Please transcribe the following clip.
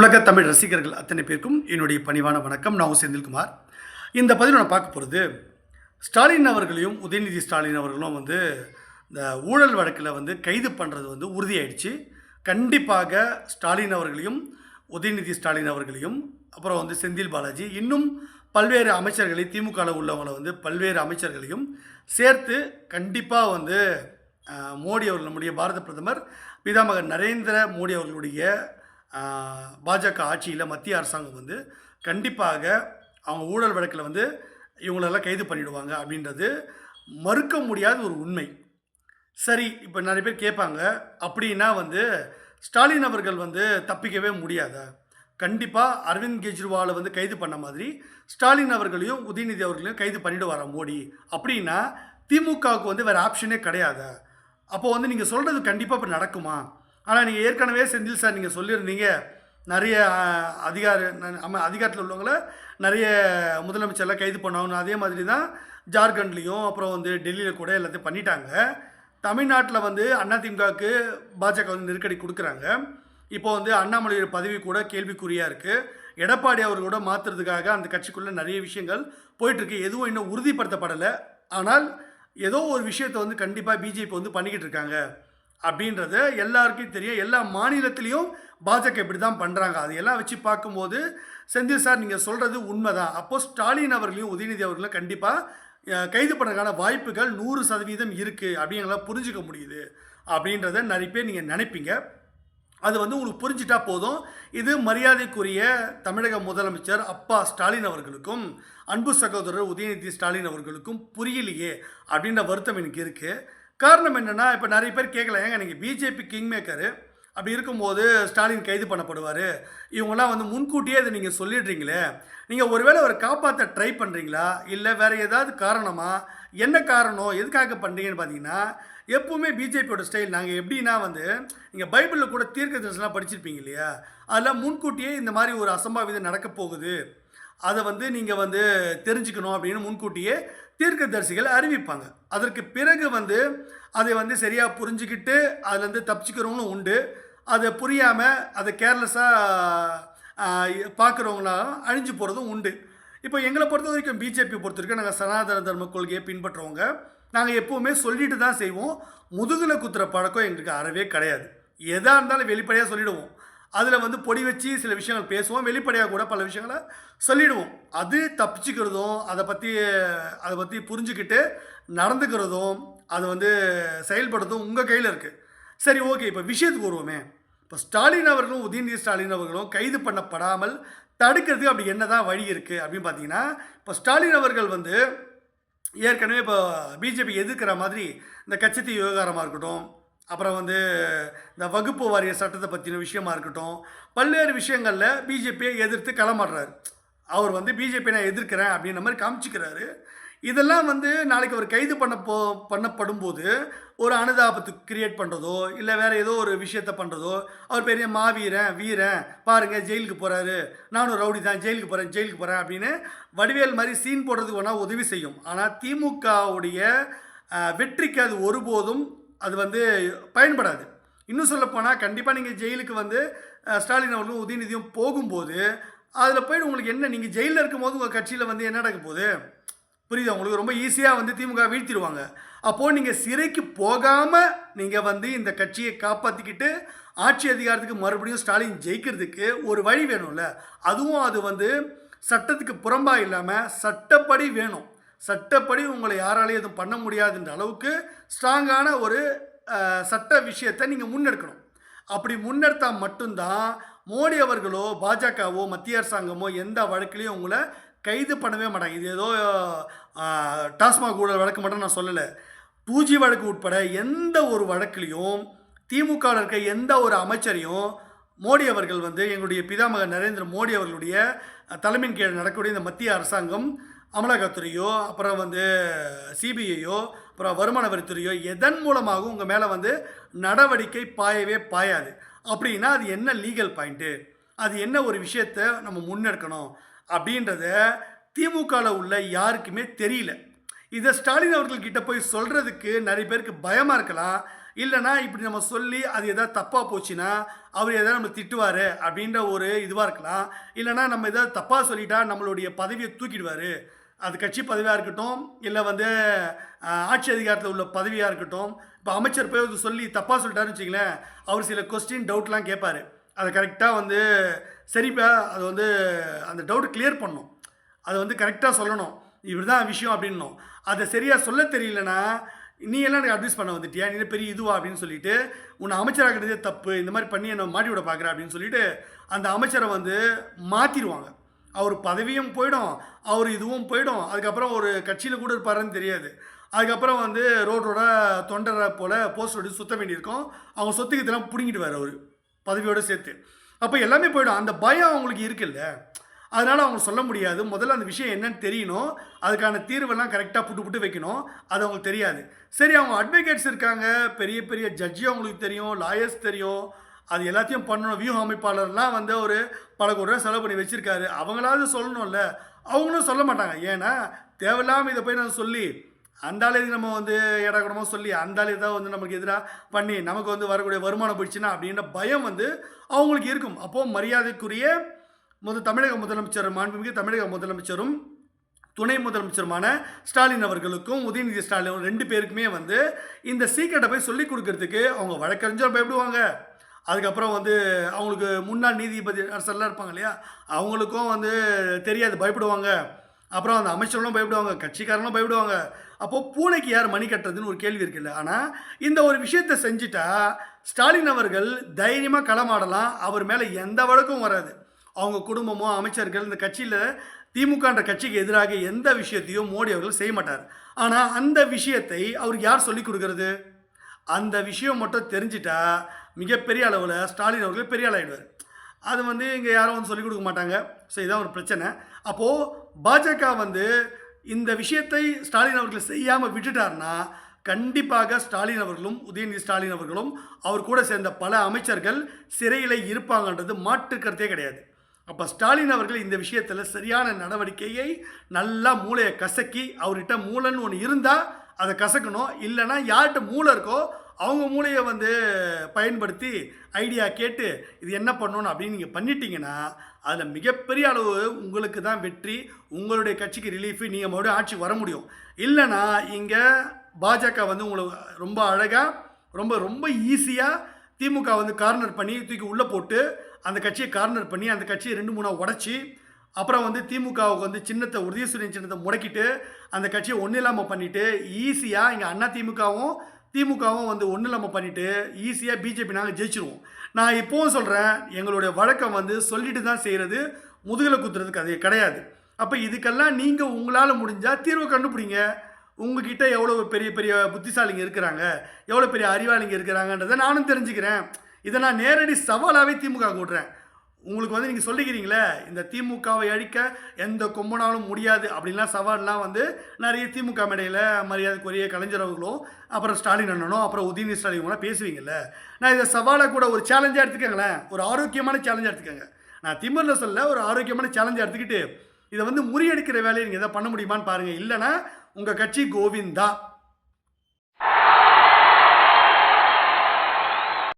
உலக தமிழ் ரசிகர்கள் அத்தனை பேருக்கும் என்னுடைய பணிவான வணக்கம். நான் செந்தில்குமார். இந்த பதிவில் நான் பார்க்க போகிறது ஸ்டாலின் அவர்களையும் உதயநிதி ஸ்டாலின் அவர்களும் வந்து இந்த ஊழல் வழக்கில் வந்து கைது பண்ணுறது வந்து உறுதியாயிடுச்சு. கண்டிப்பாக ஸ்டாலின் அவர்களையும் உதயநிதி ஸ்டாலின் அவர்களையும் அப்புறம் வந்து செந்தில் பாலாஜி இன்னும் பல்வேறு அமைச்சர்களை திமுகவில் உள்ளவங்களை வந்து பல்வேறு அமைச்சர்களையும் சேர்த்து கண்டிப்பாக வந்து மோடி அவர்கள் நம்முடைய பாரத பிரதமர் பிதாமகர் நரேந்திர மோடி அவர்களுடைய பாஜக ஆட்சியில் மத்திய அரசாங்கம் வந்து கண்டிப்பாக அவங்க ஊழல் வழக்கில் வந்து இவங்களெல்லாம் கைது பண்ணிவிடுவாங்க அப்படின்றது மறுக்க முடியாத ஒரு உண்மை. சரி இப்போ நிறைய பேர் கேட்பாங்க அப்படின்னா வந்து ஸ்டாலின் அவர்கள் வந்து தப்பிக்கவே முடியாதா? கண்டிப்பாக அரவிந்த் கெஜ்ரிவாலை வந்து கைது பண்ண மாதிரி ஸ்டாலின் அவர்களையும் உதயநிதி அவர்களையும் கைது பண்ணிடுவாரா மோடி? அப்படின்னா திமுகவுக்கு வந்து வேறு ஆப்ஷனே கிடையாதா? அப்போ வந்து நீங்கள் சொல்கிறது கண்டிப்பாக இப்போ நடக்குமா? ஆனால் நீங்கள் ஏற்கனவே செந்தில் சார் நீங்கள் சொல்லியிருந்தீங்க. நிறைய அதிகார அதிகாரத்தில் உள்ளவங்கள நிறைய முதலமைச்சர்லாம் கைது பண்ணணும். அதே மாதிரி தான் ஜார்க்கண்ட்லேயும் அப்புறம் வந்து டெல்லியில் கூட எல்லாத்தையும் பண்ணிட்டாங்க. தமிழ்நாட்டில் வந்து அதிமுகவுக்கு பாஜக வந்து நெருக்கடி கொடுக்குறாங்க. இப்போ வந்து அண்ணாமலையோட பதவி கூட கேள்விக்குறியாக இருக்குது எடப்பாடி அவர் கூட மாற்றுறதுக்காக அந்த கட்சிக்குள்ளே நிறைய விஷயங்கள் போயிட்டுருக்கு. எதுவும் இன்னும் உறுதிப்படுத்தப்படலை. ஆனால் ஏதோ ஒரு விஷயத்தை வந்து கண்டிப்பாக பிஜேபி வந்து பண்ணிக்கிட்டு இருக்காங்க. அப்படின்றத எல்லாருக்கும் தெரியும். எல்லா மாநிலத்திலையும் பாஜக இப்படி தான் பண்ணுறாங்க அதையெல்லாம் வச்சு பார்க்கும்போது செந்தில் சார் நீங்கள் சொல்கிறது உண்மைதான். அப்போது ஸ்டாலின் அவர்களையும் உதயநிதி அவர்களும் கண்டிப்பாக கைது பண்ணுறதுக்கான வாய்ப்புகள் நூறு சதவீதம் இருக்குது அப்படிங்கிறத புரிஞ்சுக்க முடியுது. அப்படின்றத நிறைய பேர் நீங்கள் நினைப்பீங்க. அது வந்து உங்களுக்கு புரிஞ்சிட்டா போதும். இது மரியாதைக்குரிய தமிழக முதலமைச்சர் அப்பா ஸ்டாலின் அவர்களுக்கும் அன்பு சகோதரர் உதயநிதி ஸ்டாலின் அவர்களுக்கும் புரியலையே அப்படின்ற வருத்தம் எனக்கு இருக்குது காரணம் என்னென்னா இப்போ நிறைய பேர் கேட்கல ஏங்க நீங்கள் பிஜேபி கிங் மேக்கரு அப்படி இருக்கும்போது ஸ்டாலின் கைது பண்ணப்படுவார். இவங்கெல்லாம் வந்து முன்கூட்டியே இதை நீங்கள் சொல்லிடுறீங்களே. நீங்கள் ஒருவேளை அவரை காப்பாற்ற ட்ரை பண்ணுறீங்களா இல்லை வேறு ஏதாவது காரணமாக என்ன காரணம்? எதுக்காக பண்ணுறீங்கன்னு பார்த்தீங்கன்னா எப்போவுமே பிஜேபியோட ஸ்டைல் நாங்கள் எப்படின்னா வந்து நீங்கள் பைபிளில் கூட தீர்க்க தரிசனம் படிச்சிருப்பீங்க இல்லையா? அதில் முன்கூட்டியே இந்த மாதிரி ஒரு அசம்பாவிதம் நடக்க போகுது. அதை வந்து நீங்கள் வந்து தெரிஞ்சுக்கணும் அப்படின்னு முன்கூட்டியே தீர்க்கதரிசிகள் அறிவிப்பாங்க. அதற்கு பிறகு வந்து அதை வந்து சரியாக புரிஞ்சுக்கிட்டு அதுலேருந்து தப்பிச்சுக்கிறவங்களும் உண்டு. அதை புரியாமல் அதை கேர்லெஸ்ஸாக பார்க்குறவங்களாலும் அழிஞ்சு போகிறதும் உண்டு. இப்போ எங்களை பொறுத்த வரைக்கும் பிஜேபி பொறுத்த வரைக்கும் நாங்கள் சனாதன தர்ம கொள்கையை பின்பற்றுறவங்க நாங்கள் எப்போவுமே சொல்லிட்டு தான் செய்வோம். முதுகில் குத்துற பழக்கம் எங்களுக்கு அறவே கிடையாது. எதாக இருந்தாலும் வெளிப்படையாக சொல்லிவிடுவோம் அதில் வந்து பொடி வச்சு சில விஷயங்கள் பேசுவோம். வெளிப்படையாக கூட பல விஷயங்களை சொல்லிடுவோம். அது தப்பிச்சுக்கிறதும் அதை பற்றி அதை பற்றி புரிஞ்சுக்கிட்டு நடந்துக்கிறதும் அது வந்து செயல்படுறதும் உங்கள் கையில் இருக்குது சரி ஓகே. இப்போ விஷயத்துக்கு வருவோமே. இப்போ ஸ்டாலின் அவர்களும் உதயநிதி ஸ்டாலின் அவர்களும் கைது பண்ணப்படாமல் தடுக்கிறதுக்கு அப்படி என்ன தான் வழி இருக்குது அப்படின்னு பார்த்தீங்கன்னா இப்போ ஸ்டாலின் அவர்கள் வந்து ஏற்கனவே இப்போ பிஜேபி எதிர்க்கிற மாதிரி இந்த கச்சத்தீ விவகாரமாக இருக்கட்டும் அப்புறம் வந்து இந்த வகுப்பு வாரிய சட்டத்தை பற்றின விஷயமா இருக்கட்டும் பல்வேறு விஷயங்களில் பிஜேபியை எதிர்த்து களமாடுறாரு. அவர் வந்து பிஜேபி நான் எதிர்க்கிறேன் அப்படின்ற மாதிரி காமிச்சிக்கிறாரு. இதெல்லாம் வந்து நாளைக்கு அவர் கைது பண்ண போ பண்ணப்படும் போது ஒரு அனுதாபத்து கிரியேட் பண்ணுறதோ இல்லை வேறு ஏதோ ஒரு விஷயத்த பண்ணுறதோ அவர் பெரிய மாவீரன் வீரன். பாருங்கள் ஜெயிலுக்கு போகிறாரு நானும் ரவுடி தான் ஜெயிலுக்கு போகிறேன் ஜெயிலுக்கு போகிறேன் அப்படின்னு வடிவேல் மாதிரி சீன் போடுறதுக்கு வேணால் உதவி செய்யும். ஆனால் திமுகவுடைய வெற்றிக்கு அது ஒருபோதும் அது வந்து பயன்படாது. இன்னும் சொல்லப்போனால் கண்டிப்பாக நீங்கள் ஜெயிலுக்கு வந்து ஸ்டாலின் அவர்களும் உதயநிதியும் போகும்போது அதில் போய் உங்களுக்கு என்ன நீங்கள் ஜெயிலில் இருக்கும்போது உங்கள் கட்சியில் வந்து என்ன நடக்க போகுது? புரியுதா? உங்களுக்கு ரொம்ப ஈஸியாக வந்து திமுக வீழ்த்திடுவாங்க. அப்போது நீங்கள் சிறைக்கு போகாமல் நீங்கள் வந்து இந்த கட்சியை காப்பாற்றிக்கிட்டு ஆட்சி அதிகாரத்துக்கு மறுபடியும் ஸ்டாலின் ஜெயிக்கிறதுக்கு ஒரு வழி வேணும்ல? அதுவும் அது வந்து சட்டத்துக்கு புறம்பாக இல்லாமல் சட்டப்படி வேணும். சட்டப்படி உங்களை யாராலையும் எதுவும் பண்ண முடியாதுன்ற அளவுக்கு ஸ்ட்ராங்கான ஒரு சட்ட விஷயத்தை நீங்கள் முன்னெடுக்கணும். அப்படி முன்னெடுத்தால் மட்டும்தான் மோடி அவர்களோ பாஜகவோ மத்திய அரசாங்கமோ எந்த வழக்கிலையும் உங்களை கைது பண்ணவே மாட்டாங்க. இது ஏதோ டாஸ்மாக் ஊழல் வழக்கு மட்டும் நான் சொல்லலை. டூ வழக்கு உட்பட எந்த ஒரு வழக்குலையும் திமுக இருக்க எந்த ஒரு அமைச்சரையும் மோடி அவர்கள் வந்து எங்களுடைய பிதாமகர் நரேந்திர மோடி அவர்களுடைய தலைமையின் கீழ் நடக்கக்கூடிய இந்த மத்திய அரசாங்கம் அமலாக்கத்துறையோ அப்புறம் வந்து சிபிஐயோ அப்புறம் வருமான வரித்துறையோ எதன் மூலமாகவும் உங்கள் மேலே வந்து நடவடிக்கை பாயவே பாயாது. அப்படின்னா அது என்ன லீகல் பாயிண்ட்டு அது என்ன ஒரு விஷயத்தை நம்ம முன்னெடுக்கணும்? அப்படின்றத திமுகவில் உள்ள யாருக்குமே தெரியல. இதை ஸ்டாலின் அவர்கள்கிட்ட போய் சொல்கிறதுக்கு நிறைய பேருக்கு பயமாக இருக்கலாம். இல்லைனா இப்படி நம்ம சொல்லி அது எதாவது தப்பாக போச்சுன்னா அவர் எதாவது நம்ம திட்டுவார் அப்படின்ற ஒரு இதுவாக இருக்கலாம். இல்லைனா நம்ம எதாவது தப்பாக சொல்லிட்டா நம்மளுடைய பதவியை தூக்கிடுவார். அது கட்சி பதவியாக இருக்கட்டும் இல்லை வந்து ஆட்சி அதிகாரத்தில் உள்ள பதவியாக இருக்கட்டும் இப்போ அமைச்சர் போய் சொல்லி தப்பாக சொல்லிட்டாருன்னு வச்சிங்களேன் அவர் சில கொஸ்டின் டவுட்லாம் கேட்பாரு அதை கரெக்டாக வந்து சரிப்பா அது வந்து அந்த டவுட் கிளியர் பண்ணும். அதை வந்து கரெக்டாக சொல்லணும். இப்படி தான் விஷயம் அப்படின்னும். அதை சரியாக சொல்ல தெரியலனா நீ எல்லாம் எனக்கு அட்வைஸ் பண்ண வந்துட்டியா? நீ பெரிய இதுவா? அப்படின்னு சொல்லிட்டு உன்னை அமைச்சராகிறதே தப்பு இந்த மாதிரி பண்ணி என்னை மாட்டி விட பார்க்குற அப்படின்னு சொல்லிட்டு அந்த அமைச்சரை வந்து மாற்றிடுவாங்க அவர் பதவியும் போயிடும் அவர் இதுவும் போயிடும். அதுக்கப்புறம் ஒரு கட்சியில் கூட இருப்பாருன்னு தெரியாது. அதுக்கப்புறம் வந்து ரோட்டோட தொண்டரை போல் போஸ்ட் ஒட்டி சுத்த வேண்டியிருக்கும். அவங்க சொத்துக்கு இதெல்லாம் பிடுங்கிடுவார் அவர் பதவியோடு சேர்த்து. அப்போ எல்லாமே போயிடும். அந்த பயம் அவங்களுக்கு இருக்குல்ல. அதனால் அவங்க சொல்ல முடியாது. முதல்ல அந்த விஷயம் என்னன்னு தெரியணும். அதுக்கான தீர்வெல்லாம் கரெக்டாக புட்டு புட்டு வைக்கணும். அது அவங்களுக்கு தெரியாது. சரி அவங்க அட்வொகேட்ஸ் இருக்காங்க. பெரிய பெரிய ஜட்ஜி அவங்களுக்கு தெரியும் லாயர்ஸ் தெரியும். அது எல்லாத்தையும் பண்ணணும். வியூக அமைப்பாளர்லாம் வந்து ஒரு பல கோடி ரூபா செலவு பண்ணி வச்சுருக்காரு. அவங்களாவது சொல்லணும்ல. அவங்களும் சொல்ல மாட்டாங்க. ஏன்னா தேவையில்லாமல் இதை போய் நான் சொல்லி அந்த ஆளு நம்ம வந்து இடக்கணுமோ சொல்லி அந்த ஆளு வந்து நமக்கு எதிராக பண்ணி நமக்கு வந்து வரக்கூடிய வருமானம் போயிடுச்சுன்னா அப்படின்ற பயம் வந்து அவங்களுக்கு இருக்கும். அப்போது மரியாதைக்குரிய முத தமிழக முதலமைச்சர் மாண்புமிகு தமிழக முதலமைச்சரும் துணை முதலமைச்சருமான ஸ்டாலின் அவர்களுக்கும் உதயநிதி ஸ்டாலின் ரெண்டு பேருக்குமே வந்து இந்த சீக்கிரட்டை போய் சொல்லி கொடுக்கறதுக்கு அவங்க வழக்கறிஞர் பயப்படுவாங்க. அதுக்கப்புறம் வந்து அவங்களுக்கு முன்னாள் நீதிபதி அரசர்லாம் இருப்பாங்க இல்லையா? அவங்களுக்கும் வந்து தெரியாது பயப்படுவாங்க. அப்புறம் அந்த அமைச்சர்களும் பயப்படுவாங்க கட்சிக்காரங்களும் பயப்படுவாங்க. அப்போது பூனைக்கு யார் மணி கட்டுறதுன்னு ஒரு கேள்வி இருக்குல்ல. ஆனால் இந்த ஒரு விஷயத்தை செஞ்சுட்டா ஸ்டாலின் அவர்கள் தைரியமாக களமாடலாம். அவர் மேலே எந்த வழக்கும் வராது. அவங்க குடும்பமோ அமைச்சர்கள் இந்த கட்சியில் திமுகன்ற கட்சிக்கு எதிராக எந்த விஷயத்தையும் மோடி அவர்கள் செய்ய மாட்டார். ஆனால் அந்த விஷயத்தை அவருக்கு யார் சொல்லிக் கொடுக்கறது? அந்த விஷயம் மட்டும் தெரிஞ்சிட்டா மிகப்பெரிய அளவில் ஸ்டாலின் அவர்கள் பெரிய ஆளாகிடுவார் அது வந்து இங்கே யாரும் வந்து சொல்லிக் கொடுக்க மாட்டாங்க. ஸோ இதான் ஒரு பிரச்சனை. அப்போது பாஜக வந்து இந்த விஷயத்தை ஸ்டாலின் அவர்கள் செய்யாமல் விட்டுட்டார்னா கண்டிப்பாக ஸ்டாலின் அவர்களும் உதயநிதி ஸ்டாலின் அவர்களும் அவர் கூட சேர்ந்த பல அமைச்சர்கள் சிறையில் இருப்பாங்கன்றது மாற்றுக்கிறதே கிடையாது. அப்போ ஸ்டாலின் அவர்கள் இந்த விஷயத்தில் சரியான நடவடிக்கையை நல்லா மூளையை கசக்கி அவர்கிட்ட மூளைன்னு ஒன்று இருந்தால் அதை கசக்கணும். இல்லைன்னா யார்கிட்ட மூளை இருக்கோ அவங்க மூளையை வந்து பயன்படுத்தி ஐடியா கேட்டு இது என்ன பண்ணணும் அப்படின்னு நீங்கள் பண்ணிட்டீங்கன்னா அதில் மிகப்பெரிய அளவு உங்களுக்கு தான் வெற்றி உங்களுடைய கட்சிக்கு ரிலீஃபு நீங்கள் மறுபடியும் ஆட்சி வர முடியும். இல்லைன்னா இங்கே பாஜக வந்து உங்களை ரொம்ப அழகாக ரொம்ப ரொம்ப ஈஸியாக திமுக வந்து கார்னர் பண்ணி தூக்கி உள்ளே போட்டு அந்த கட்சியை கார்னர் பண்ணி அந்த கட்சியை ரெண்டு மூணாக உடச்சி அப்புறம் வந்து திமுகவுக்கு வந்து சின்னத்தை உதயசூரியன் சின்னத்தை முடக்கிட்டு அந்த கட்சியை ஒன்றும் இல்லாமல் பண்ணிவிட்டு ஈஸியாக இங்கே அண்ணா திமுகவும் திமுகவும் வந்து ஒன்றும் இல்லாமல் பண்ணிவிட்டு ஈஸியாக பிஜேபி நாங்கள் ஜெயிச்சிருவோம். நான் இப்போவும் சொல்கிறேன் எங்களுடைய வழக்கம் வந்து சொல்லிட்டு தான் செய்கிறது முதுகில் குத்துறதுக்கு அது கிடையாது. அப்போ இதுக்கெல்லாம் நீங்கள் உங்களால் முடிஞ்சால் தீர்வு கண்டுபிடிங்க. உங்ககிட்ட எவ்வளோ பெரிய பெரிய புத்திசாலிங்க இருக்கிறாங்க எவ்வளோ பெரிய அறிவாளிங்க இருக்கிறாங்கன்றதை நானும் தெரிஞ்சுக்கிறேன். இதை நான் நேரடி சவாலாகவே திமுக கூட்டுறேன் உங்களுக்கு வந்து நீங்கள் சொல்லிக்கிறீங்களே இந்த திமுகவை அழிக்க எந்த கொம்பனாலும் முடியாது அப்படின்லாம் சவால்லாம் வந்து நிறைய திமுக மேடையில் மரியாதைக்குரிய கலைஞர் அவர்களும் அப்புறம் ஸ்டாலின் அண்ணனும் அப்புறம் உதயநிதி ஸ்டாலின் கூட பேசுவீங்கல்ல. நான் இதை சவாலை கூட ஒரு சேலஞ்சாக எடுத்துக்கங்களேன். ஒரு ஆரோக்கியமான சேலஞ்சாக எடுத்துக்கோங்க. நான் திமிரில் சொல்ல ஒரு ஆரோக்கியமான சேலஞ்சாக எடுத்துக்கிட்டு இதை வந்து முறியடிக்கிற வேலையை நீங்கள் எதாவது பண்ண முடியுமான்னு பாருங்கள் இல்லைன்னா உங்கள் கட்சி கோவிந்தா.